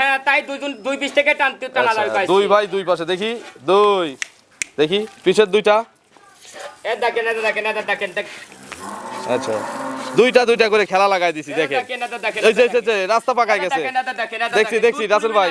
হ্যাঁ তাই দুইজন দুই পিস থেকে টানতে টানা আচ্ছা, লাগবে দুই ভাই দুই পাশে দেখি দুই দেখি পিছের দুইটা। এ দেখেন এ দেখেন এ দেখেন দেখ- আচ্ছা। দুইটা দুইটা করে খেলা লাগাই দিছি দেখেন। এই যে যে, রাস্তা পাকাই গেছে। দেখছি, দেখছি, রাসেল ভাই।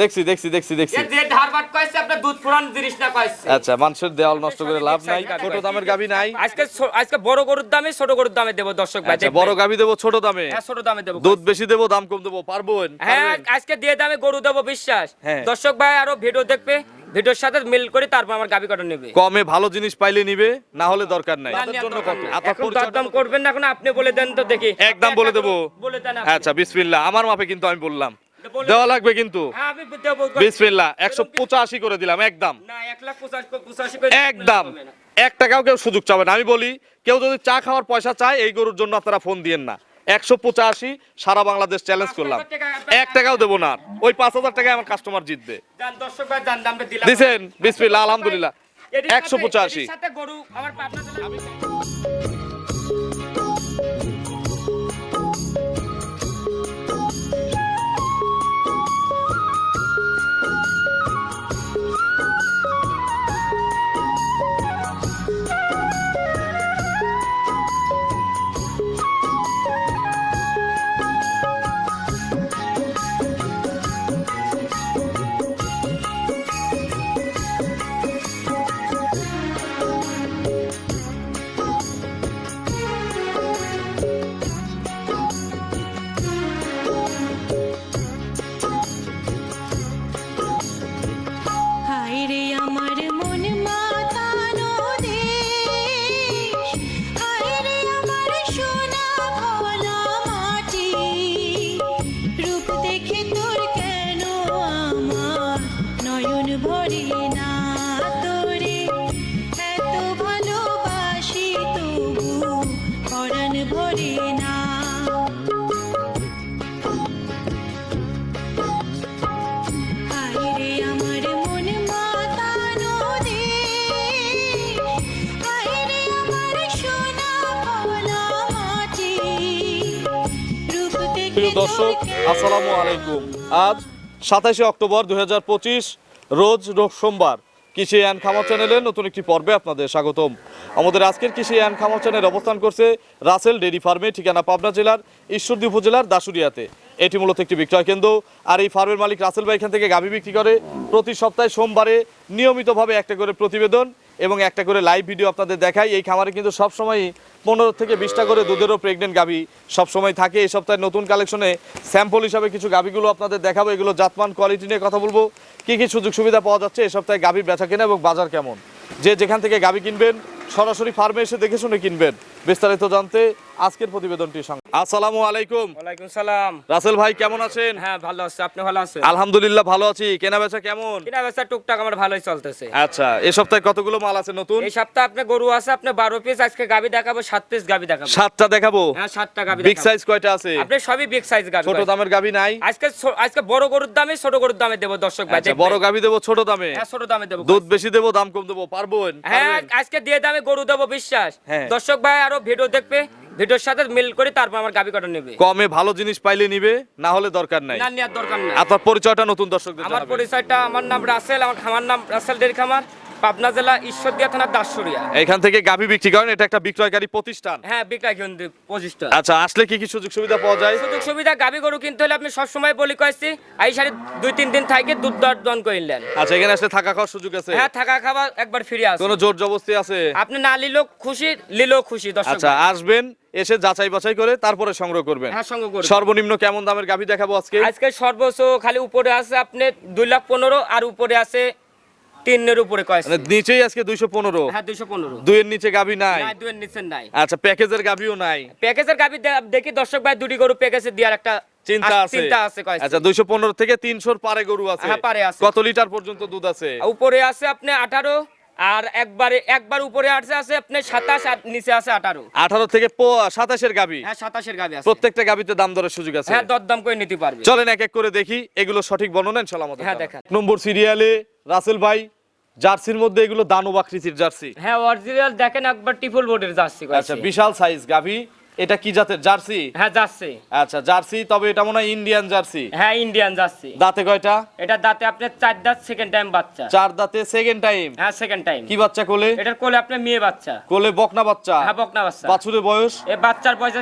দেখছি দেখছি দেখছি দেখছি। যে ধারবাট কইছে আপনার দুধ পুরান জিনিস না কইছে আচ্ছা মানুষের দেওয়াল নষ্ট করে লাভ নাই ছোট দামের গাভি নাই। আজকে আজকে বড় গরুর দামে ছোট গরুর দামে দেবো দর্শক ভাই আচ্ছা বড় গাভি দেবো ছোট দামে। হ্যাঁ ছোট দামে দেবো দুধ বেশি দেবো দাম কম দেবো পারবেন হ্যাঁ আজকে দিয়ে দামে গরু দেবো বিশ্বাস। হ্যাঁ। দর্শক ভাই আরও ভিডিও দেখবে ভিডিওর সাথে মিল করে তারপর আমার গাবি কাটা নেবে। কমে ভালো জিনিস পাইলে নিবে না হলে দরকার নাই। জন্য কত? আপনার এখন দরদাম করবেন না এখন আপনি বলে দেন তো দেখি। একদম বলে দেবো। বলে দেন আচ্ছা বিসমিল্লাহ। আমার মাপে কিন্তু আমি বললাম। দেওয়া লাগবে কিন্তু। হ্যাঁ বিসমিল্লাহ একশো পঁচাশি করে দিলাম একদম। একদম। এক টাকাও কেউ সুযোগ চাবে না। আমি বলি কেউ যদি চা খাওয়ার পয়সা চায় এই গরুর জন্য আপনারা ফোন দিয়েন না। একশো পঁচাশি সারা বাংলাদেশ চ্যালেঞ্জ করলাম। এক টাকাও দেবো না। ওই পাঁচ হাজার টাকায় আমার কাস্টমার জিতবে। দিছেন? বিসমিল্লাহ আলহামদুলিল্লাহ। একশো পঁচাশি। দর্শক, আসসালামু আলাইকুম। আজ সাতাশে অক্টোবর দু হাজার পঁচিশ, রোজ রোজ সোমবার কৃষি অ্যান্ড খামার চ্যানেলের নতুন একটি পর্বে আপনাদের স্বাগতম। আমাদের আজকের কৃষি অ্যান্ড খামার চ্যানেল অবস্থান করছে রাসেল ডেরি ফার্মে, ঠিকানা পাবনা জেলার ঈশ্বরদী উপজেলার দাসুরিয়াতে এটি মূলত একটি বিক্রয় কেন্দ্র, আর এই ফার্মের মালিক রাসেল ভাই এখান থেকে গাভী বিক্রি করে। প্রতি সপ্তাহে সোমবারে নিয়মিতভাবে একটা করে প্রতিবেদন এবং একটা করে লাইভ ভিডিও আপনাদের দেখাই। এই খামারে কিন্তু সবসময় পনেরো থেকে বিশটা করে দুধেরও প্রেগনেন্ট গাভী সবসময় থাকে। এই সপ্তাহে নতুন কালেকশনে স্যাম্পল হিসাবে কিছু গাভীগুলো আপনাদের দেখাবো। এগুলো জাতমান কোয়ালিটি নিয়ে কথা বলব। কি কি সুযোগ সুবিধা পাওয়া যাচ্ছে? এই সপ্তাহে গাভী বেচা কেনা এবং বাজার কেমন? যে যেখান থেকে গাভী কিনবেন সরাসরি ফার্মে এসে দেখে শুনে কিনবেন। বিস্তারিত জানতে আজকের প্রতিবেদনটির সঙ্গে। আসসালামু আলাইকুম। ওয়ালাইকুম সালাম। রাসেল ভাই কেমন আছেন? হ্যাঁ ভালো আছে। আপনি ভালো আছেন? আলহামদুলিল্লাহ ভালো আছি। কেনা বেচা কেমন? কিনা বেচা টুকটাক আমার ভালোই চলতেছে। আচ্ছা এই সপ্তাহে কতগুলো মাল আছে নতুন? এই সপ্তাহে আপনি গরু আছে আপনি বারো পিস আজকে গাবি দেখাবো সাত পিস গাবি দেখাবো। সাতটা দেখাবো? হ্যাঁ সাতটা গাবি বিগ সাইজ কয়টা আছে? আপনি সবই বিগ সাইজ গাবি ছোট দামের গাভী নাই? আজকে আজকে বড় গরুর দামে ছোট গরুর দামে দেবো দর্শক ভাই আচ্ছা বড় গাভী দেবো ছোট দামে? হ্যাঁ ছোট দামে দেবো। দুধ বেশি দেবো দাম কম দেবো পারবেন হ্যাঁ আজকে দিয়ে দামে গরু দেবো বিশ্বাস। হ্যাঁ। দর্শক ভাই আরও ভিডিও দেখবে ভিডিওর সাথে মিল করে তারপর আমার গাবি কাটা নেবে। কমে ভালো জিনিস পাইলে নিবে না হলে দরকার নাই। না নেওয়ার দরকার নাই। আপনার পরিচয়টা নতুন দর্শকদের আমার পরিচয়টা আমার নাম রাসেল আমার খামার নাম রাসেল ডেরি খামার। পাবনা জেলা ঈশ্বরদিয়া থানা দাসুরিয়া। এখান থেকে গাভী বিক্রি করেন এটা একটা বিক্রয়কারী প্রতিষ্ঠান? হ্যাঁ বিক্রয় কেন্দ্র পঁচিশটা আচ্ছা আসলে কি কি সুযোগ সুবিধা পাওয়া যায়? সুযোগ সুবিধা গাবি গরু কিনতে হলে আপনি সবসময় বলি কয়েছি এই সাড়ে দুই তিন দিন থাকে দুধ দর দন করিলেন আচ্ছা এখানে আসলে থাকা খাওয়ার সুযোগ আছে? হ্যাঁ থাকা খাওয়া একবার ফিরে আসে কোনো জোর জবস্তি আছে? আপনি না লিলেও খুশি লিলেও খুশি দর্শক আচ্ছা আসবেন এসে যাচাই বাছাই করে তারপরে সংগ্রহ করবেন। হ্যাঁ সঙ্গ করবে সর্বনিম্ন কেমন দামের গাভী দেখাবো আজকে? আজকে সর্বোচ্চ খালি উপরে আছে আপনি দুই লাখ পনেরো আর উপরে আছে তিনের উপরে কয়েছে মানে নিচেই আজকে দুইশো পনেরো। হ্যাঁ দুইশো পনেরো। দুইয়ের নিচে গাভী নাই। নাই দুয়ের নিচে নাই। আচ্ছা প্যাকেজের গাভীও নাই। প্যাকেজের গাবি দেখি দর্শক ভাই দুটি গরু প্যাকেজে দেওয়ার একটা চিন্তা আছে। চিন্তা আছে আচ্ছা দুইশো পনেরো থেকে তিনশোর পারে গরু আছে। হ্যাঁ, পারে আছে। কত লিটার পর্যন্ত দুধ আছে? উপরে আছে আপনি আঠারো আর একবারে একবার উপরে আছে আছে আপনি সাতাশ আর নিচে আছে আঠারো। আঠারো থেকে প- সাতাশের গাভী। হ্যাঁ সাতাশের গাবি আছে। প্রত্যেকটা গাভীতে দাম দরের সুযোগ আছে। হ্যাঁ দরদাম করে নিতে পারবে। চলেন এক এক করে দেখি এগুলো সঠিক বর্ণনা ইনশাআল্লাহ আমাদের হ্যাঁ। নম্বর সিরিয়ালে রাসেল ভাই জার্সির মধ্যে এগুলো দানব আকৃতির জার্সি। হ্যাঁ অরিজিনাল দেখেন একবার টিফুল বোর্ডের জার্সি আচ্ছা বিশাল সাইজ গাভী। এটা কি জাতের? জার্সি? হ্যাঁ যাচ্ছে আচ্ছা জার্সি তবে এটা মনে হয় ইন্ডিয়ান জার্সি। হ্যাঁ ইন্ডিয়ান যাচ্ছে দাঁতে কয়টা? এটা দাঁতে আপনার চার দাঁত সেকেন্ড টাইম বাচ্চা। চার দাঁতে সেকেন্ড টাইম হ্যাঁ সেকেন্ড টাইম কি বাচ্চা কোলে? এটার কোলে আপনার মেয়ে বাচ্চা। কোলে বকনা বাচ্চা? হ্যাঁ বকনা বাচ্চা। বাছুরের বয়স? এই বাচ্চার বয়স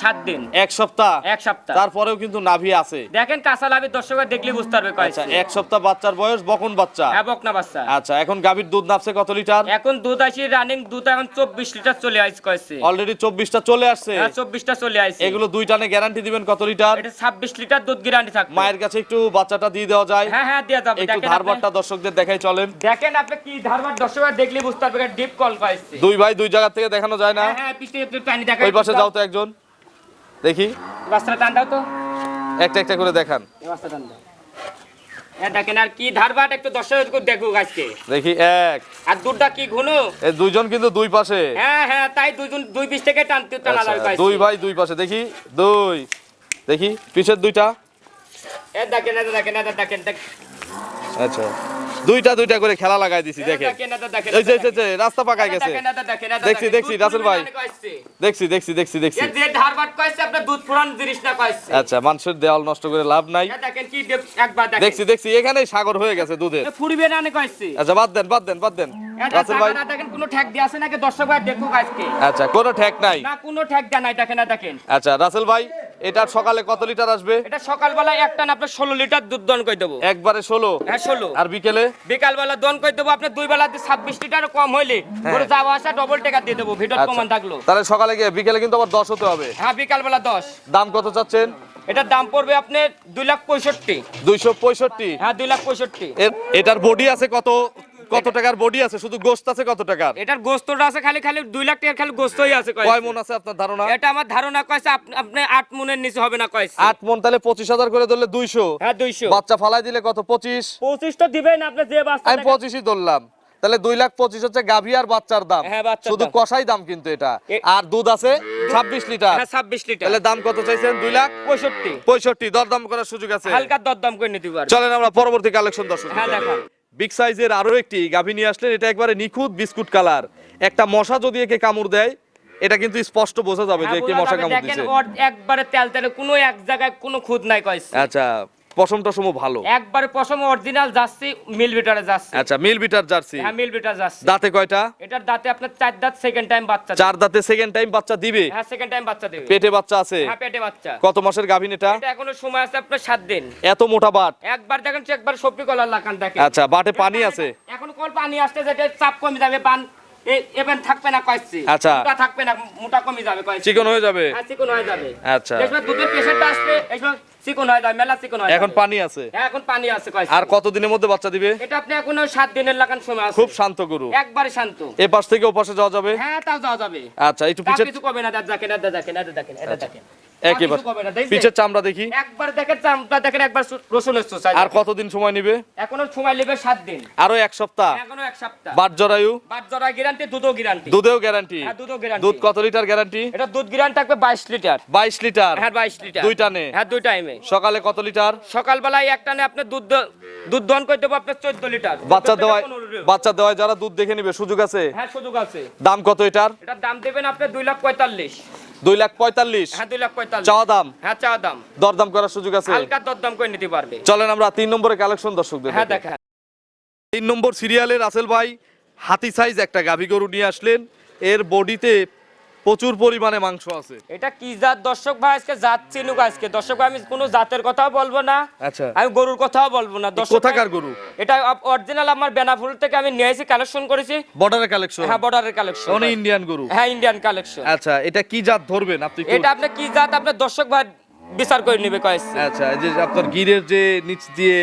সাত দিন। এক সপ্তাহ? এক সপ্তাহ। তারপরেও কিন্তু নাভি আছে। দেখেন কাঁচা লাভের দর্শকরা দেখলে বুঝতে পারবে আচ্ছা এক সপ্তাহ বাচ্চার বয়স বকন বাচ্চা? হ্যাঁ বকনা বাচ্চা। আচ্ছা এখন গাভীর দুধ নাপছে কত লিটার? এখন দুধ আসি রানিং দুধ এখন চব্বিশ লিটার চলে আসছে কয়েছে অলরেডি চব্বিশটা চলে আসছে। হ্যাঁ চব্বিশটা চলে আসছে এগুলো দুই টানে গ্যারান্টি দিবেন কত লিটার? এটা ছাব্বিশ লিটার দুধ গ্যারান্টি থাকবে। মায়ের কাছে একটু বাচ্চাটা দিয়ে দেওয়া যায়। হ্যাঁ হ্যাঁ দেওয়া যাবে। একটু ধারবারটা দর্শকদের দেখাই চলেন। দেখেন আপনি কি ধারবার দর্শকরা দেখলে বুঝতে পারবে ডিপ কল পাইছে। দুই ভাই দুই জায়গা থেকে দেখানো যায় না। হ্যাঁ হ্যাঁ পিছনে একটু টানি দেখাই। ওই পাশে যাও তো একজন। দেখি। বাচ্চাটা টান দাও তো। একটা একটা করে দেখান। বাচ্চা টান দাও। দেখেন আর কি ধারবাট একটু দর্শক দেখুক আজকে। দেখি এক। আর দুটা কি ঘন দুইজন কিন্তু দুই পাশে। হ্যাঁ হ্যাঁ তাই দুইজন দুই পিস থেকে টানতে টানা আচ্ছা, কয়েছে। দুই ভাই দুই পাশে। দেখি দুই। দেখি পিছের দুইটা। এ দেখেন এটা দেখেন এটা দেখেন দেখ- আচ্ছা। দুইটা দুইটা করে খেলা লাগাই দিছি দেখেন। এই যে যে, রাস্তা পাকায় গেছে। দেখছি, দেখছি, রাসেল ভাই। দেখছি দেখছি দেখছি দেখছি। যে ধারবাট কয়েছে আপনার দুধ ফুরান জিনিস না কয়েছে। আচ্ছা মানুষের দেওয়াল নষ্ট করে লাভ নাই। এ দেখেন কি একবার দেখেন। দেখছি দেখছি এখানেই সাগর হয়ে গেছে দুধের। ফুরিবে না আচ্ছা বাদ দেন বাদ দেন বাদ দেন। রাসেল ভাই। দেখেন কোনো দিয়ে আছে নাকি? দর্শক ভাই দেখুক আজকে। আচ্ছা কোনো ঠেক নাই। না কোনো ঠেক দেয় নাই দেখেন না দেখেন। আচ্ছা রাসেল ভাই। এটা সকালে কত লিটার আসবে? এটা সকালবেলা একটা না আপনার ষোলো লিটার দুধ দন করে দেবো। একবারে ষোলো? হ্যাঁ ষোলো। আর বিকেলে? বিকালবেলা দন করে দেবো আপনার দুই বেলা ছাব্বিশ লিটার কম হইলে করে যাওয়া আসা ডবল টাকা দিয়ে দেবো ভিতর আচ্ছা। প্রমাণ থাকল। তাহলে সকালে গিয়ে বিকেলে কিন্তু আবার দশ হতে হবে। হ্যাঁ বিকালবেলা দশ। দাম কত চাচ্ছেন? এটার দাম পড়বে আপনার দুই লাখ পঁয়ষট্টি। দুইশো পঁয়ষট্টি। হ্যাঁ দুই লাখ পঁয়ষট্টি। এটার বডি আছে কত? কত টাকার বডি আছে? শুধু গোস্ত আছে কত টাকার? এটার গোস্তটা আছে খালি খালি দুই লাখ টাকার খালি গোস্তই আছে। কয় মন আছে আপনার ধারণা? এটা আমার ধারণা কয়েছে আপনি আট মনের নিচে হবে না কয়েছে আট মন তাহলে পঁচিশ হাজার করে ধরলে দুইশো। হ্যাঁ দুইশো। বাচ্চা ফালাই দিলে কত? পঁচিশ? পঁচিশ তো দিবেন আপনি যে বাচ্চা আমি দেখেন। পঁচিশই ধরলাম। তাহলে দুই লাখ পঁচিশ হচ্ছে গাভি আর বাচ্চার দাম। হ্যাঁ, শুধু কষাই দাম কিন্তু এটা। আর দুধ আছে ছাব্বিশ লিটার। হ্যাঁ ছাব্বিশ লিটার। তাহলে দাম কত চাইছেন? দুই লাখ? পঁয়ষট্টি। পঁয়ষট্টি। দরদাম করার সুযোগ আছে। হালকা দরদাম করে নিতে পারবে। চলেন আমরা পরবর্তী কালেকশন দর্শক হ্যাঁ দেখান। বিগ সাইজের আরও একটি গাভী নিয়ে আসলেন। এটা একবারে নিখুঁত বিস্কুট কালার। একটা মশা যদি একে কামড় দেয় এটা কিন্তু স্পষ্ট বোঝা যাবে যে কে মশা কামড় দেখেন একবারে তেল তেলে কোনো এক জায়গায় কোনো খুদ নাই কয়েছে আচ্ছা পশম ভালো। একবারে পশম অরিজিনাল যাচ্ছে মিল বিটারে যাচ্ছে আচ্ছা মিল বিটার জার্সি। হ্যাঁ মিল বিটার যাচ্ছে দাঁতে কয়টা? এটার দাঁতে আপনার চার দাঁত সেকেন্ড টাইম বাচ্চা চার দাঁতে সেকেন্ড টাইম বাচ্চা দিবে? হ্যাঁ সেকেন্ড টাইম বাচ্চা দেবে। পেটে বাচ্চা আছে? হ্যাঁ পেটে বাচ্চা। কত মাসের গাভিন এটা? এটা এখনও সময় আছে আপনার দিন। এত মোটা বাট। একবার দেখেন একবার সবজি কলার লাগান দেখেন। আচ্ছা বাটে পানি আছে? এখন কল পানি আসতে যেটা চাপ কমে যাবে পান থাকবে না কয়েছে আচ্ছা। মোটা থাকবে না মোটা কমে যাবে কয়েছে চিকন হয়ে যাবে? হ্যাঁ চিকন হয়ে যাবে। আচ্ছা। দুধের আসবে চিকন হয় যাবে মেলা চিকন হয়। এখন পানি আছে। হ্যাঁ এখন পানি আছে কয় আর কতদিনের মধ্যে বাচ্চা দিবে? এটা আপনি এখনও সাত দিনের লাগান সময় আছে। খুব শান্ত গরু। একবারে শান্ত। এ পাশ থেকে ও পাশে যাওয়া যাবে? হ্যাঁ তাও যাওয়া যাবে। আচ্ছা একটু পিছে কিছু কবে না দাদা দেখেন দাদা দেখেন এটা দেখেন এটা দেখেন একেবারে? পিছের চামড়া দেখি। একবার দেখেন চামড়া দেখেন একবার আর কতদিন সময় নিবে? এখনও সময় নেবে সাত দিন। আরও এক সপ্তাহ। এখনও এক সপ্তাহ। বাট জরায়ু। বাট জরা গ্যারান্টি দুধও গ্যারান্টি দুধেও গ্যারান্টি হ্যাঁ দুধও গ্যারান্টি দুধ কত লিটার গ্যারান্টি এটা দুধ গ্যারান্টি থাকবে বাইশ লিটার। বাইশ লিটার। হ্যাঁ বাইশ লিটার। দুই টানে? হ্যাঁ দুই টাইমে। সকালে কত লিটার? সকালবেলায় এক টানে আপনি দুধ দুধ দহন করে দেবো আপনার চোদ্দ লিটার। বাচ্চা 14 দেওয়ায় বাচ্চা দেওয়ায় যারা দুধ দেখে নিবে সুযোগ আছে? হ্যাঁ সুযোগ আছে। দাম কত এটার? এটার দাম দেবেন আপনি দুই লাখ পঁয়তাল্লিশ। দুই লাখ পঁয়তাল্লিশ। হ্যাঁ দুই লাখ পঁয়তাল্লিশ। চাওয়া দাম। হ্যাঁ চা দাম। দরদাম করার সুযোগ আছে? হালকা দরদাম করে নিতে পারবে। চলেন আমরা তিন নম্বরে কালেকশন দর্শকদের হ্যাঁ। দেখা। তিন নম্বর সিরিয়ালের রাসেল ভাই হাতি সাইজ একটা গাভী গরু নিয়ে আসলেন। এর বডিতে প্রচুর পরিমাণে মাংস আছে। এটা কি জাত? দর্শক ভাই আজকে জাত চিনুক আজকে। দর্শক ভাই আমি কোনো জাতের কথাও বলব না। আচ্ছা। আমি গরুর কথাও বলব না। দর্শক কোথাকার গরু? এটা অরিজিনাল আমার বেনাফুল থেকে আমি নিয়ে এসে কালেকশন করেছি। বর্ডারের কালেকশন হ্যাঁ বর্ডারের কালেকশন অনেক ইন্ডিয়ান গরু? হ্যাঁ ইন্ডিয়ান কালেকশন আচ্ছা এটা কি জাত ধরবেন আপনি? এটা আপনি কি জাত? আপনার দর্শক ভাই বিচার করে নেবে কয়েছে আচ্ছা এই যে আপনার গিরের যে নিচ দিয়ে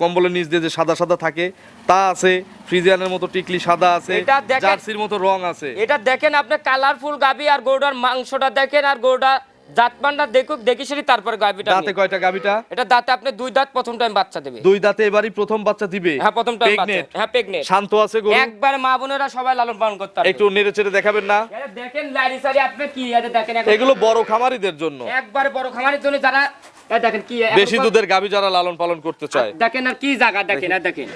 কম্বলের নিচ দিয়ে যে সাদা সাদা থাকে তা আছে ফ্রিজিয়ানের মতো টিকলি সাদা আছে এটা জার্সির মতো রং আছে। এটা দেখেন আপনি কালারফুল গাবি আর গরুটার মাংসটা দেখেন আর গরুটা জাতমানটা দেখুক দেখি সেটি তারপরে গাবিটা দাঁতে কয়টা গাবিটা এটা দাঁতে আপনি দুই দাঁত প্রথম টাইম বাচ্চা দেবে। দুই দাঁতে এবারই প্রথম বাচ্চা দিবে? হ্যাঁ প্রথম টাইম বাচ্চা হ্যাঁ প্রেগনেন্ট শান্ত আছে গরু? একবার মা বোনেরা সবাই লালন পালন করতে পারবে। একটু নেড়ে চেড়ে দেখাবেন না? দেখেন লারি সারি আপনি কি এটা দেখেন এগুলো বড় খামারিদের জন্য। একবারে বড় খামারের জন্য যারা দেখেন কি বেশি দুধের গাবি যারা লালন পালন করতে চায়। দেখেন আর কি জায়গা দেখেন আর দেখেন।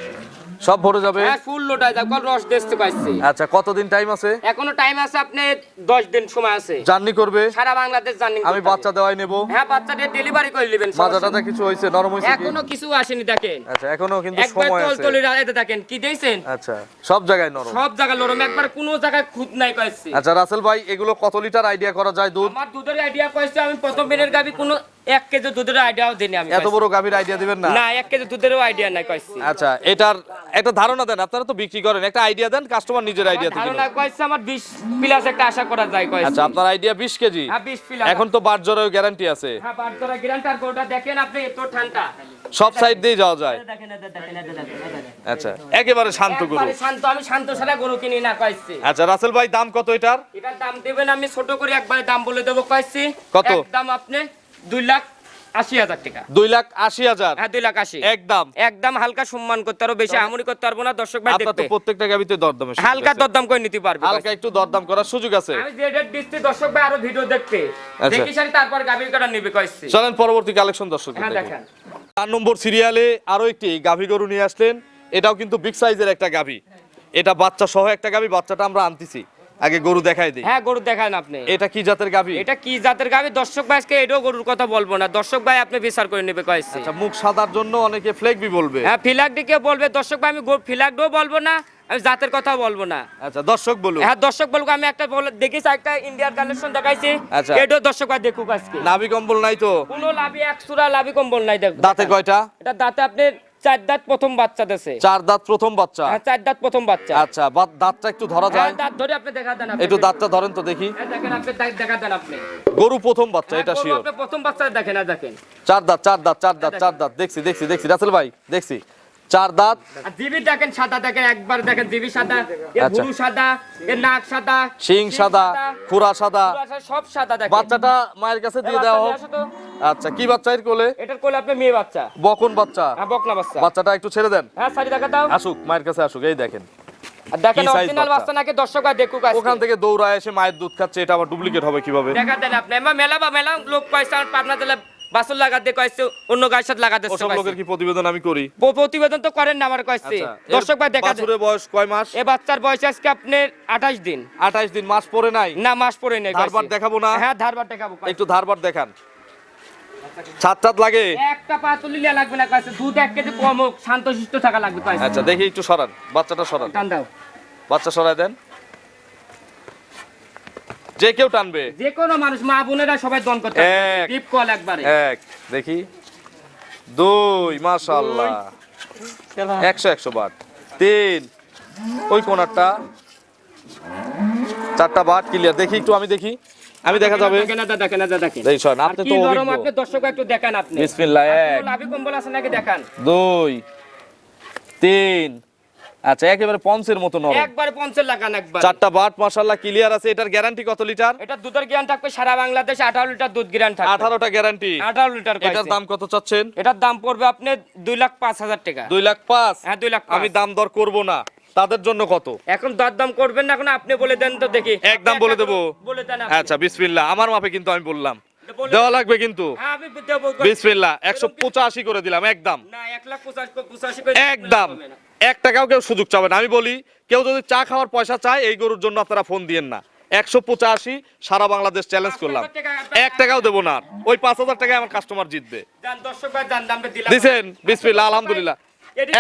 সব ভরে যাবে? হ্যাঁ ফুল লোটায় যাবে। রস দেখতে পাইছি। আচ্ছা কতদিন টাইম আছে? এখনও টাইম আছে আপনি দশ দিন সময় আছে। জার্নি করবে? সারা বাংলাদেশ জার্নি আমি বাচ্চা দেওয়াই নেব। হ্যাঁ বাচ্চাদের ডেলিভারি করে নেবেন মাজা টাজা কিছু হয়েছে নরম হয়েছে কি? এখনও কিছু আসেনি দেখেন। আচ্ছা এখনও কিন্তু একবার সময় আছে। তলি রাতে দেখেন কি দিয়েছেন আচ্ছা সব জায়গায় নরম। সব জায়গা নরম একবার কোনো জায়গায় খুদ নাই কয়েছি। আচ্ছা রাসেল ভাই এগুলো কত লিটার আইডিয়া করা যায় দুধ? আমার দুধের আইডিয়া কয়েছি আমি প্রথম দিনের গাবি কোনো এক কেজি দুধের আইডিয়াও আমি এত বড় গাভীর আইডিয়া দিবেন না? না এক কেজি দুধেরও আইডিয়া নাই কয়েছি আচ্ছা এটার একটা ধারণা দেন আপনারা তো বিক্রি করেন একটা আইডিয়া দেন কাস্টমার নিজের আইডিয়া থেকে ধারণা। কয়েছে আমার বিশ প্লাস একটা আশা করা যায় কয়েছি আচ্ছা আপনার আইডিয়া বিশ কেজি? হ্যাঁ বিশ প্লাস এখন তো বার গ্যারান্টি আছে। হ্যাঁ বারদরা গ্রান্টার গোটা দেখেন আপনি এত ঠান্ডা। সব সাইড দিয়ে যাওয়া যায়। দেখেন দেখেন দেখেন, আচ্ছা একেবারে শান্ত গরু। শান্ত আমি শান্ত সারা গরু কিনি না কয়েছি আচ্ছা রাসেল ভাই দাম কত এটার? এটার দাম দেবেন আমি ছোট করে একবারে দাম বলে দেবো কয়েছি কত? দাম আপনি দুই লাখ আশি হাজার টাকা। দুই লাখ আশি হাজার? হ্যাঁ দুই লাখ আশি। একদম। একদম হালকা সম্মান করতে বেশি করতে পারব না দর্শক ভাই দেখতে। প্রত্যেকটা গাবিতে দরদামে হালকা দরদাম করে নিতে পারবে হালকা একটু দরদাম করার সুযোগ আছে। আমি যে রেট দিচ্ছি দর্শক ভাই আরও ভিডিও দেখতে। আচ্ছা। তারপর কাটা নিবে কয়েছি চলেন পরবর্তী কালেকশন দর্শক হ্যাঁ দেখেন। চার নম্বর সিরিয়ালে আরও একটি গাভী গরু নিয়ে আসলেন। এটাও কিন্তু বিগ সাইজের একটা গাভী। এটা বাচ্চা সহ একটা গাভী বাচ্চাটা আমরা আনতেছি। আগে গরু দেখাই দিই। হ্যাঁ গরু দেখান আপনি। এটা কি জাতের গাভী? এটা কি জাতের গাভী? দর্শক ভাই আজকে এটাও গরুর কথা বলব না। দর্শক ভাই আপনি বিচার করে নেবে কয়েছি আচ্ছা মুখ সাদার জন্য অনেকে ফ্লেগবি বলবে। হ্যাঁ ফিলাকডিকে বলবে? দর্শক ভাই আমি ফিলাকডিও বলব না আমি জাতের কথা বলব না। আচ্ছা দর্শক বলুন হ্যাঁ দর্শক বলব আমি একটা বলে দেখিস একটা ইন্ডিয়ার কালেকশন দেখাইছি। আচ্ছা। এটাও দর্শক ভাই দেখুক আজকে। নাভি কম্বল নাই তো? কোনো লাভি এক সুরা লাভি কম্বল নাই দেখ দাঁতে কয়টা? এটা দাঁতে আপনি চার দাঁত প্রথম বাচ্চা দেশে চার দাঁত প্রথম বাচ্চা? হ্যাঁ চার দাঁত প্রথম বাচ্চা। আচ্ছা দাঁতটা একটু ধরা হ্যাঁ, যায়। দাঁত ধরে আপনি দেখা দেন একটু দাঁতটা ধরেন তো দেখি। হ্যাঁ, দেখেন আপনি দাঁত দেখা দেন আপনি। গরু প্রথম বাচ্চা এটা হ্যাঁ, শিওর আপনি প্রথম বাচ্চা দেখেন না দেখেন। চার দাঁত চার দাঁত চার দাঁত চার দাঁত। দেখছি দেখছি দেখছি। রাসেল ভাই দেখছি। চার দাঁত। জিবি দেখেন সাদা দেখেন একবার দেখেন জিবি সাদা এর আচ্ছা। ভুরু সাদা এর নাক সাদা শিং সাদা খুরা সাদা। সব সাদা দেখেন। বাচ্চাটা মায়ের কাছে দিয়ে দেওয়া হোক। আচ্ছা কি বাচ্চা এর কোলে? এটার কোলে আপনি মেয়ে বাচ্চা। বকন বাচ্চা। হ্যাঁ বকনা বাচ্চা। বাচ্চাটা একটু ছেড়ে দেন। হ্যাঁ সারি দেখা দাও। আসুক মায়ের কাছে আসুক এই দেখেন। আর দেখেন অরিজিনাল বাচ্চা? নাকি দর্শক আর দেখুক। ওখান থেকে দৌড়ায় এসে মায়ের দুধ খাচ্ছে এটা আবার ডুপ্লিকেট হবে কীভাবে? দেখা দেন আপনি। মেলা বা মেলা লোক আমার পাবনা জেলা বাসুর লাগাতে কয়েছে অন্য গায়ের সাথে লাগাতে ওসব লোকের কি প্রতিবেদন আমি করি? প্রতিবেদন তো করেন না আমার কয়েছে আচ্ছা দর্শক ভাই দেখা দেন বাছুরের বয়স কয় মাস? এ বাচ্চার বয়স আজকে আপনার আঠাশ দিন। আঠাইশ দিন মাস পরে নাই? না মাস পরে নেই ধারবার দেখাবো না? হ্যাঁ ধারবার দেখাবো একটু ধারবার দেখান। ছাদ ছাদ লাগে? একটা পা তুলিলে লাগবে না কয়েছে দুধ এক কেজি কম হোক শান্ত সুস্থ থাকা লাগবে কয়েছে আচ্ছা দেখি একটু সরান বাচ্চাটা সরান। টান দাও। বাচ্চা সরাই দেন। যে কেউ টানবে। যে কোনো মানুষ মা বোনেরা সবাই দন করতে এক। টিপ কল একবারে। এক দেখি। দুই মাশাআল্লাহ। একশো একশো বাট। তিন ওই কোনারটা। চারটা বাট ক্লিয়ার দেখি একটু আমি দেখি। আমি দেখা যাবে। দেখেন দেখেন শোন আপনি তো অভিজ্ঞ। আপনি দর্শক একটু দেখান আপনি। বিসমিল্লাহ এক। লাভি কম্বল আছে নাকি দেখান। দুই তিন আচ্ছা একেবারে পঞ্চের মতো নরম। একবারে লাগান একবার। চারটা বাট মাশাআল্লাহ ক্লিয়ার আছে। এটার গ্যারান্টি কত লিটার? এটা দুধের জ্ঞান থাকবে সারা বাংলাদেশে আঠারো লিটার দুধ জ্ঞান থাকবে। আঠারোটা গ্যারান্টি আঠারো লিটার এটার দাম কত চাচ্ছেন? এটার দাম পড়বে আপনি দুই লাখ পাঁচ হাজার টাকা। দুই লাখ পাঁচ? হ্যাঁ দুই লাখ আমি দাম দর করব না। তাদের জন্য কত? এখন দর দাম করবেন না এখন আপনি বলে দেন তো দেখি। একদম বলে দেবো। বলে দেন। আচ্ছা বিসমিল্লাহ। আমার মাপে কিন্তু আমি বললাম। দেওয়া লাগবে কিন্তু। হ্যাঁ বিসমিল্লাহ একশো পঁচাশি করে দিলাম একদম। একদম। এক টাকাও কেউ সুযোগ চাবে না। আমি বলি কেউ যদি চা খাওয়ার পয়সা চায় এই গরুর জন্য আপনারা ফোন দিয়েন না। একশো পঁচাশি সারা বাংলাদেশ চ্যালেঞ্জ করলাম। এক টাকাও দেবো না ওই পাঁচ হাজার টাকায় আমার কাস্টমার জিতবে। দিছেন? বিসমিল্লাহ আলহামদুলিল্লাহ।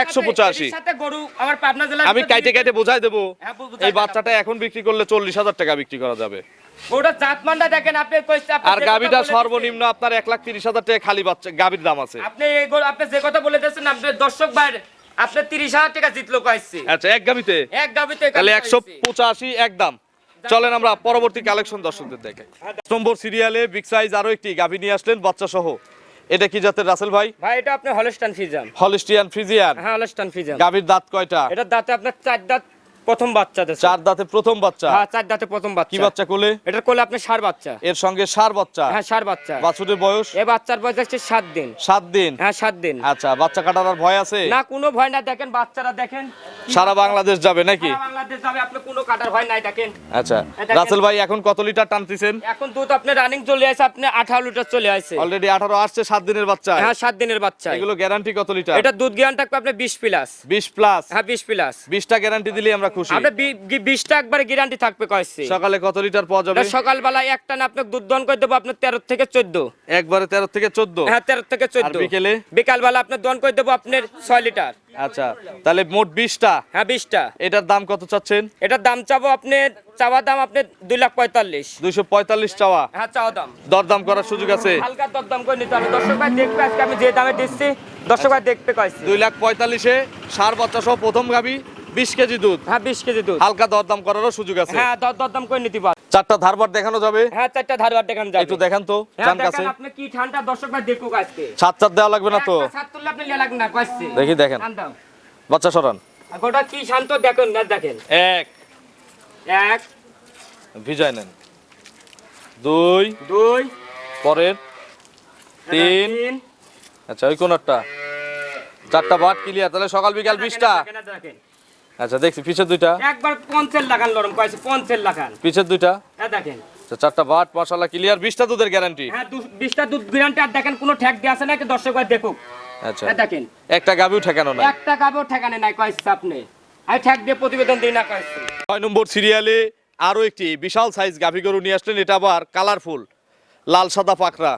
একশো পঁচাশি। এটির সাথে গরু আমার পাবনা জেলার আমি কাইটে কাইটে বোঝাই দেবো। হ্যাঁ, এই বাচ্চাটা এখন বিক্রি করলে চল্লিশ হাজার টাকা বিক্রি করা যাবে। গরুটা জাত মানটা দেখেন আপনি আর যে গাবিটা সর্বনিম্ন আপনার এক লাখ তিরিশ হাজার টাকা খালি বাচ্চা গাবির দাম আছে। আপনি আপনি যে কথা বলে দিয়েছেন আপনি দর্শক ভাই আপনি তিরিশ হাজার টাকা জিতলো কয়েছে। আচ্ছা এক গাবিতে? এক গাবিতে তাহলে একশো পঁচাশি একদম চলেন আমরা পরবর্তী কালেকশন দর্শকদের দেখে। নম্বর সিরিয়ালে বিগ সাইজ আরও একটি গাভী নিয়ে আসলেন বাচ্চা সহ এটা কি জাতের রাসেল ভাই? ভাই এটা আপনি হলস্টান ফ্রিজিয়ান হলিস্টিয়ান ফ্রিজিয়ান হ্যাঁ হলস্টান ফ্রিজিয়ান গাভীর দাঁত কয়টা? এটা দাঁতে আপনার চার দাঁত প্রথম বাচ্চা চার দাঁতে প্রথম বাচ্চা। হ্যাঁ চার দাঁতে প্রথম কি বাচ্চা বাচ্চা কোলে? এটার কোলে আপনি সার বাচ্চা। এর সঙ্গে সার বাচ্চা। হ্যাঁ সার বাচ্চা। বাছুরের বয়স? এ বাচ্চার বয়স হচ্ছে সাত দিন। সাত দিন? হ্যাঁ সাত দিন। আচ্ছা বাচ্চা কাটার আর ভয় আছে? না কোনো ভয় না দেখেন বাচ্চারা দেখেন সারা বাংলাদেশ যাবে নাকি? সারা বাংলাদেশ যাবে আপনি কোনো কাটার হয় নাই দেখেন। আচ্ছা রাসেল ভাই এখন কত লিটার টানতেছেন? এখন দুধ আপনি রানিং চলে আসে আপনি আঠারো লিটার চলে আসে। অলরেডি আঠারো আসছে সাত দিনের বাচ্চা। হ্যাঁ সাত দিনের বাচ্চা। এগুলো গ্যারান্টি কত লিটার? এটা দুধ থাকবে আপনি বিশ প্লাস বিশ প্লাস হ্যাঁ বিশ প্লাস বিশটা গ্যারান্টি দিলে আমরা খুশি। আপনি বি- বি- বিশটা একবারে গ্যারান্টি থাকবে কয়েছে। সকালে কত লিটার পাওয়া যাবে? সকালবেলায় একটা না আপনাকে দুধ দন করে দেবো আপনার তেরো থেকে চোদ্দ। একবারে তেরো থেকে চোদ্দ? হ্যাঁ তেরো থেকে চোদ্দ। বিকেলে? বিকালবেলা আপনার দন করে দেবো আপনার ছয় লিটার আচ্ছা তাহলে মোট বিশটা? হ্যাঁ এটার দাম কত চাচ্ছেন? এটার দাম চাবো আপনি চাওয়া দাম আপনি দুই লাখ পঁয়তাল্লিশ। দুইশো পঁয়তাল্লিশ চাওয়া? হ্যাঁ চাওয়া দাম। দরদাম করার সুযোগ আছে? হালকা দরদাম করে নিতে হবে। দর্শক ভাই দেখবে আজকে আমি যে দামে দিচ্ছি দর্শক ভাই দেখতে কয়েছি। দুই লাখ পঁয়তাল্লিশে সার বাচ্চা সহ প্রথম গাবি। বিশ কেজি দুধ। হ্যাঁ বিশ কেজি দুধ। হালকা দরদাম করারও সুযোগ আছে। হ্যাঁ দর দরদাম করে নিতে পার। চারটা ধারবার দেখানো যাবে? হ্যাঁ চারটা ধারবার দেখান যাবে। একটু দেখান তো হ্যাঁ জান দেখেন কাছে আপনি কি ঠান্ডা দর্শক ভাই দেখুক আজকে। চার দেওয়া লাগবে না তো? তুললে আপনি লিয়া লাগবে না দেখি দেখেন। বাচ্চা সরান। গোটা কি শান্ত দেখুন না দেখেন? এক। এক। ভিজায় নেন। দুই। দুই। পরের। তিন। আচ্ছা ওই কোনটা চারটা বাট ক্লিয়ার তাহলে সকাল বিকাল বিশটা। দেখেন, দেখেন। আচ্ছা দেখছি পিছের দুইটা। একবার পঞ্চের লাগান লরম কয়েছে পঞ্চের লাগান। পিছের দুইটা। হ্যাঁ দেখেন। আচ্ছা, চারটা বাট মশলা ক্লিয়ার বিশটা দুধের গ্যারান্টি হ্যাঁ বিশটা দুধ গ্যারান্টি আর দেখেন কোনো ঠ্যাক দিয়ে আছে নাকি দর্শক ভাই দেখুক। আচ্ছা। হ্যাঁ দেখেন। একটা গাবিও ঠেকানো নাই। একটা কাবেও ঠেকানে নাই কয়েছে আপনি। আমি ঠ্যাক দিয়ে প্রতিবেদন দিই না কয়েছে। ছয় নম্বর সিরিয়ালে আরও একটি বিশাল সাইজ গাভি গরু নিয়ে আসলেন এটা আবার কালারফুল লাল সাদা পাকড়া।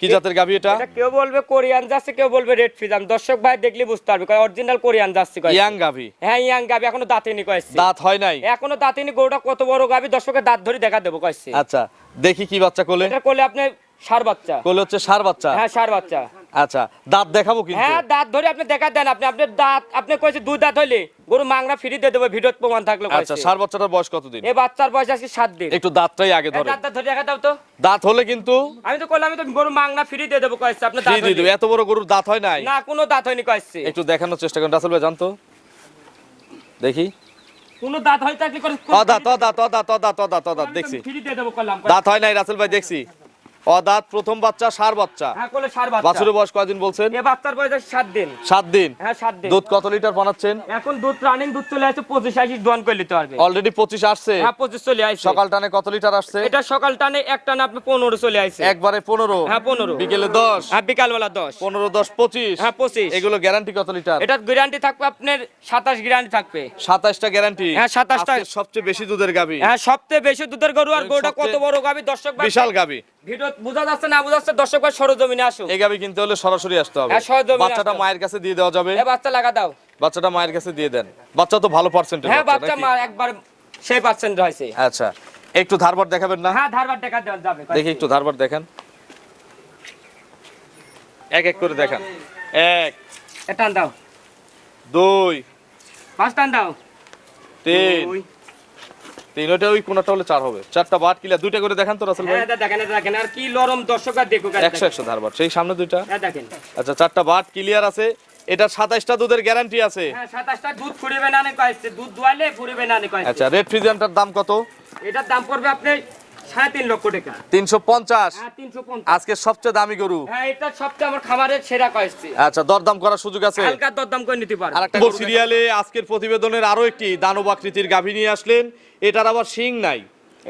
কি জাতের গাবি এটা? কেউ বলবে কোরিয়ান যাচ্ছে কেউ বলবে রেড দর্শক ভাই দেখলে বুঝতে পারবে অরিজিনাল কোরিয়ান জার্সি কয়। ইয়াং গাবি হ্যাঁ ইয়াং গাবি এখনও দাঁতিনি কয়েছে দাঁত হয় নাই? এখনও দাঁতিনি গরুটা কত বড় গাবি দর্শকের দাঁত ধরে দেখা দেবো কয়েছে আচ্ছা দেখি কি বাচ্চা কোলে। এটা কোলে আপনি সার বাচ্চা। কোলে হচ্ছে সার বাচ্চা? হ্যাঁ সার বাচ্চা। আচ্ছা দাঁত দেখাবো কিন্তু। হ্যাঁ দাঁত ধরে আপনি দেখা দেন। আপনি আপনার দাঁত আপনি কয়েছে দুই দাঁত হইলে গরু মাংনা ফ্রি দিয়ে দেবো ভিডিও প্রমাণ থাকল আচ্ছা সার বাচ্চাটার বয়স কতদিন? এই বাচ্চার বয়স আছে সাত দিন। একটু দাঁতটাই আগে ধরে দাঁতটা ধরে দেখা দাও তো। দাঁত হলে কিন্তু আমি তো করলাম আমি তো গরু মাংনা ফ্রি দিয়ে দেবো কয়েছে আপনার দাঁত দিয়ে। দেবে। এত বড় গরুর দাঁত হয় নাই। না কোনো দাঁত হয়নি কয়েছে একটু দেখানোর চেষ্টা করেন। রাসেল ভাই জানতো? দেখি। কোনো দাঁত হয় থাকলে করে দাঁত দাঁত দাঁত দাঁত দাঁত দাঁত দেখছি। ফ্রি দিয়ে দেবো করলাম দাঁত হয় নাই রাসেল ভাই দেখছি। অ দাঁত প্রথম বাচ্চা সার বাচ্চা। হ্যাঁ করলে সার বাচ্চা। বাছুরের বয়স কয়দিন বলছেন? এ বাচ্চার বয়স আছে সাত দিন। সাত দিন? হ্যাঁ সাত দিন। দুধ কত লিটার বানাচ্ছেন? এখন দুধ রানিং দুধ চলে আসছে পঁচিশ আশি দোয়ান করে নিতে পারবে। অলরেডি পঁচিশ আসছে? হ্যাঁ পঁচিশ চলে আসছে। সকাল টানে কত লিটার আসছে? এটা সকাল টানে এক টানে আপনি পনেরো চলে আসছে। একবারে পনেরো? হ্যাঁ পনেরো। বিকেলে দশ? হ্যাঁ বিকাল বেলা দশ। পনেরো দশ পঁচিশ? হ্যাঁ পঁচিশ। এগুলো গ্যারান্টি কত লিটার? এটার গ্যারান্টি থাকবে আপনার সাতাশ গ্যারান্টি থাকবে। সাতাশটা গ্যারান্টি হ্যাঁ, 27টা সবচেয়ে বেশি দুধের গাবি হ্যাঁ সবচেয়ে বেশি দুধের গরু আর গরুটা কত বড় গাবি দর্শক বিশাল গাবি ভিডিও বোঝা যাচ্ছে না বোঝা যাচ্ছে দর্শক ভাই সরজমিনে আসুন এই গাবি কিনতে হলে সরাসরি আসতে হবে। হ্যাঁ, সরজমিনে বাচ্চাটা মায়ের কাছে দিয়ে দেওয়া যাবে। এ বাচ্চা লাগা দাও। বাচ্চাটা মায়ের কাছে দিয়ে দেন। বাচ্চা তো ভালো পার্সেন্টেজ হ্যাঁ বাচ্চা মা একবার সেই পার্সেন্ট হয়েছে। আচ্ছা একটু ধারবার দেখাবেন না? হ্যাঁ ধারবার টাকা যাবে দেখি একটু ধারবার দেখান। এক এক করে দেখান। এক দাও। দুই পাঁচ টান দাও। তিন দুই। তিন ওই কোনটা হলে চার হবে। চারটা বাট কিলা দুইটা করে দেখান তো রাসেল ভাই। হ্যাঁ দেখেন দেখেন আর কি নরম দর্শক আর দেখুক আর একশো ধার একশো সেই সামনে দুইটা। হ্যাঁ দেখেন। আচ্ছা চারটা বাট ক্লিয়ার আছে। এটা সাতাইশটা দুধের গ্যারান্টি আছে। হ্যাঁ দুধ ফুরিবে না নে কয়েছে। দুধ দুয়ালে ফুরিবে না নে কয়েছে। আচ্ছা রেড ফ্রিজিয়ানটার দাম কত? এটার দাম পড়বে আপনি সাড়ে তিন লক্ষ টাকা। তিনশো পঞ্চাশ? হ্যাঁ আজকে সবচেয়ে দামি গরু। হ্যাঁ এটা সবচেয়ে আমার খামারের সেরা কয়েছে আচ্ছা দরদাম করার সুযোগ আছে? হালকা দরদাম করে নিতে পারে। আরেকটা সিরিয়ালে আজকের প্রতিবেদনের আরও একটি দানব আকৃতির গাভী নিয়ে আসলেন। এটার আবার সিং নাই।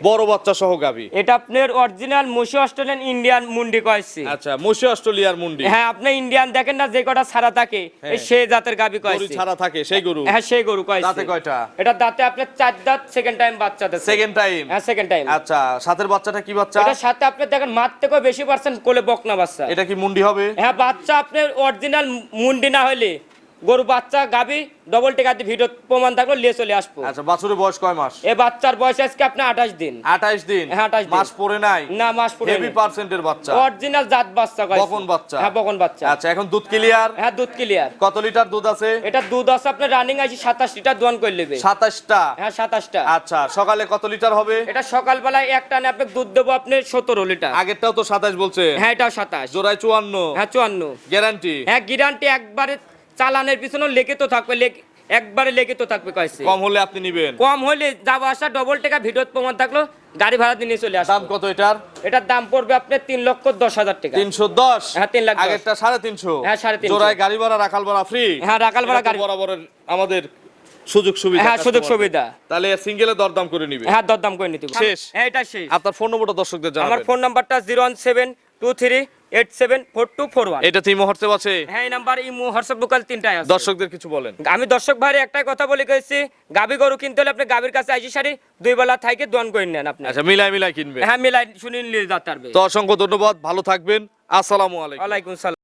বড় বাচ্চা সহ গাভী। এটা আপনার অরিজিনাল মুশি অস্ট্রেলিয়ান ইন্ডিয়ান মুন্ডি কয়েছে। আচ্ছা মসি অস্ট্রেলিয়ার মুন্ডি। হ্যাঁ আপনি ইন্ডিয়ান দেখেন না যে কটা ছাড়া থাকে এই সে জাতের গাবি গরু ছাড়া থাকে সেই গরু। হ্যাঁ সেই গরু কয়েছে। দাঁতে কয়টা? এটা দাঁতে আপনার চার দাঁত সেকেন্ড টাইম বাচ্চা দিচ্ছে সেকেন্ড টাইম হ্যাঁ সেকেন্ড টাইম আচ্ছা সাথের বাচ্চাটা কি বাচ্চা? এটার সাথে আপনি দেখেন মার থেকে বেশি পার্সেন্ট কোলে বকনা বাচ্চা। এটা কি মুন্ডি হবে? হ্যাঁ বাচ্চা আপনার অরিজিনাল মুন্ডি না হলে। গরু বাচ্চা গাবি ডবল টেকাতে ভিডিও প্রমাণ থাকল লিয়ে চলে আসব। আচ্ছা বাছুরের বয়স কয় মাস? এ বাচ্চার বয়স আজকে আপনার আঠাশ দিন। আঠাইশ দিন? হ্যাঁ, 28 মাস পরে নাই? না মাস পুরো হেভি পার্সেন্টের বাচ্চা। অরিজিনাল জাত বাচ্চা কয়েছে। বকন বাচ্চা। হ্যাঁ বকন বাচ্চা। আচ্ছা এখন দুধ ক্লিয়ার হ্যাঁ দুধ ক্লিয়ার কত লিটার দুধ আছে? এটা দুধ আছে আপনার রানিং আছে সাতাশ লিটার দোয়ান করে নেবে। সাতাশটা? হ্যাঁ সাতাশটা। আচ্ছা সকালে কত লিটার হবে? এটা সকালবেলায় এক টানে আপনাকে দুধ দেবো আপনি সতেরো লিটার। আগেরটাও তো সাতাশ বলছে। হ্যাঁ এটাও সাতাশ। জোড়ায় চুয়ান্ন। হ্যাঁ চুয়ান্ন। গ্যারান্টি হ্যাঁ গ্যারান্টি একবারে চালানের পিছনে লেগে তো থাকবে একবারে লেগে তো থাকবে কয়েছে। কম হলে আপনি নিবেন। কম হলে যাওয়া আসা ডবল টাকা ভিডিও প্রমাণ থাকল গাড়ি ভাড়া দিয়ে চলে দাম কত এটার? এটার দাম পড়বে আপনার তিন লক্ষ দশ হাজার টাকা। তিনশো দশ? হ্যাঁ, তিন লাখ। আগেরটা সাড়ে তিনশো। হ্যাঁ, সাড়ে তিনশো। জোড়ায় গাড়ি ভাড়া রাখাল ভাড়া ফ্রি হ্যাঁ, রাখাল ভাড়া গাড়ি- বরাবর আমাদের সুযোগ সুবিধা হ্যাঁ, সুযোগ সুবিধা। তাহলে সিঙ্গেলে দরদাম করে নিবে। হ্যাঁ দরদাম করে নিতে শেষ? হ্যাঁ এটা শেষ। আপনার ফোন নম্বরটা দর্শকদের জানাবেন। আমার ফোন নাম্বারটা zero one seven two three eight seven four two four one. এটা তিন মুহূর্তে আছে। হ্যাঁ এই নাম্বার ইমো হোয়াটসঅ্যাপ লোকাল তিনটায় আছে। দর্শকদের কিছু বলেন। আমি দর্শক ভাইয়ের একটাই কথা বলে গেছি গাবি গরু কিনতে হলে আপনি গাবির কাছে আইসি দুই বেলা থাইকে দোয়ান করে নেন আপনি। আচ্ছা মিলাই মিলাই কিনবে। হ্যাঁ মিলাই শুনিয়ে নিয়ে যেতে পারবে তো অসংখ্য ধন্যবাদ ভালো থাকবেন। আসসালামু আলাইকুম। ওয়ালাইকুম সালাম।